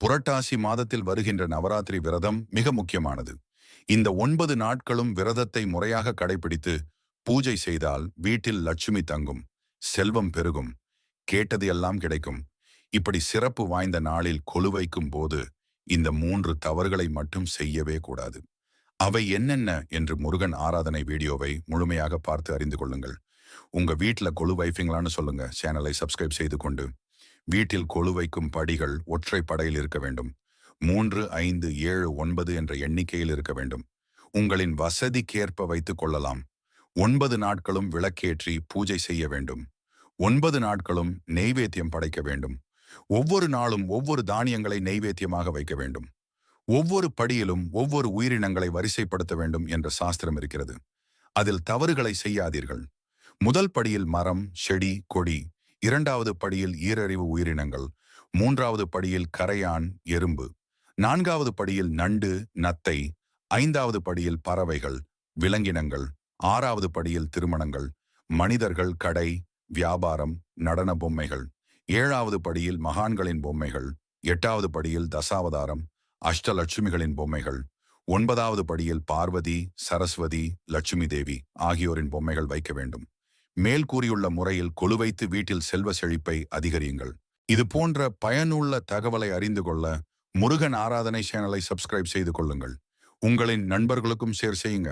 புரட்டாசி மாதத்தில் வருகின்ற நவராத்திரி விரதம் மிக முக்கியமானது. இந்த ஒன்பது நாட்களும் விரதத்தை முறையாக கடைபிடித்து பூஜை செய்தால் வீட்டில் லட்சுமி தங்கும் செல்வம் பெருகும் கேட்டது எல்லாம் கிடைக்கும். இப்படி சிறப்பு வாய்ந்த நாளில் கொலு வைக்கும் போது இந்த மூன்று தவறுகளை மட்டும் செய்யவே கூடாது. அவை என்னென்ன என்று முருகன் ஆராதனை வீடியோவை முழுமையாக பார்த்து அறிந்து கொள்ளுங்கள். உங்க வீட்டில் கொலு வைப்பீங்களான்னு சொல்லுங்க. சேனலை சப்ஸ்கிரைப் செய்து கொண்டு வீட்டில் கொழு வைக்கும் படிகள் ஒற்றை படையில் இருக்க வேண்டும். மூன்று ஐந்து ஏழு ஒன்பது என்ற எண்ணிக்கையில் இருக்க வேண்டும். உங்களின் வசதிக்கேற்ப வைத்துக் கொள்ளலாம். ஒன்பது நாட்களும் விளக்கேற்றி பூஜை செய்ய வேண்டும். ஒன்பது நாட்களும் நெய்வேத்தியம் படைக்க வேண்டும். ஒவ்வொரு நாளும் ஒவ்வொரு தானியங்களை நெய்வேத்தியமாக வைக்க வேண்டும். ஒவ்வொரு படியிலும் ஒவ்வொரு உயிரினங்களை வரிசைப்படுத்த வேண்டும் என்ற சாஸ்திரம் இருக்கிறது. அதில் தவறுகளை செய்யாதீர்கள். முதல் படியில் மரம் செடி கொடி இரண்டாவது படியில் ஈரறிவு உயிரினங்கள் மூன்றாவது படியில் கரையான் எறும்பு நான்காவது படியில் நண்டு நத்தை ஐந்தாவது படியில் பறவைகள் விலங்கினங்கள் ஆறாவது படியில் திருமணங்கள் மனிதர்கள் கடை வியாபாரம் நடன பொம்மைகள் ஏழாவது படியில் மகான்களின் பொம்மைகள் எட்டாவது படியில் தசாவதாரம் அஷ்டலட்சுமிகளின் பொம்மைகள் ஒன்பதாவது படியில் பார்வதி சரஸ்வதி லட்சுமி தேவி ஆகியோரின் பொம்மைகள் வைக்க வேண்டும். மேல் கூறியுள்ள முறையில் கொலுவைத்து வீட்டில் செல்வ செழிப்பை அதிகரியுங்கள். இது போன்ற பயனுள்ள தகவலை அறிந்து கொள்ள முருகன் ஆராதனை சேனலை சப்ஸ்கிரைப் செய்து கொள்ளுங்கள். உங்களின் நண்பர்களுக்கும் ஷேர் செய்யுங்க.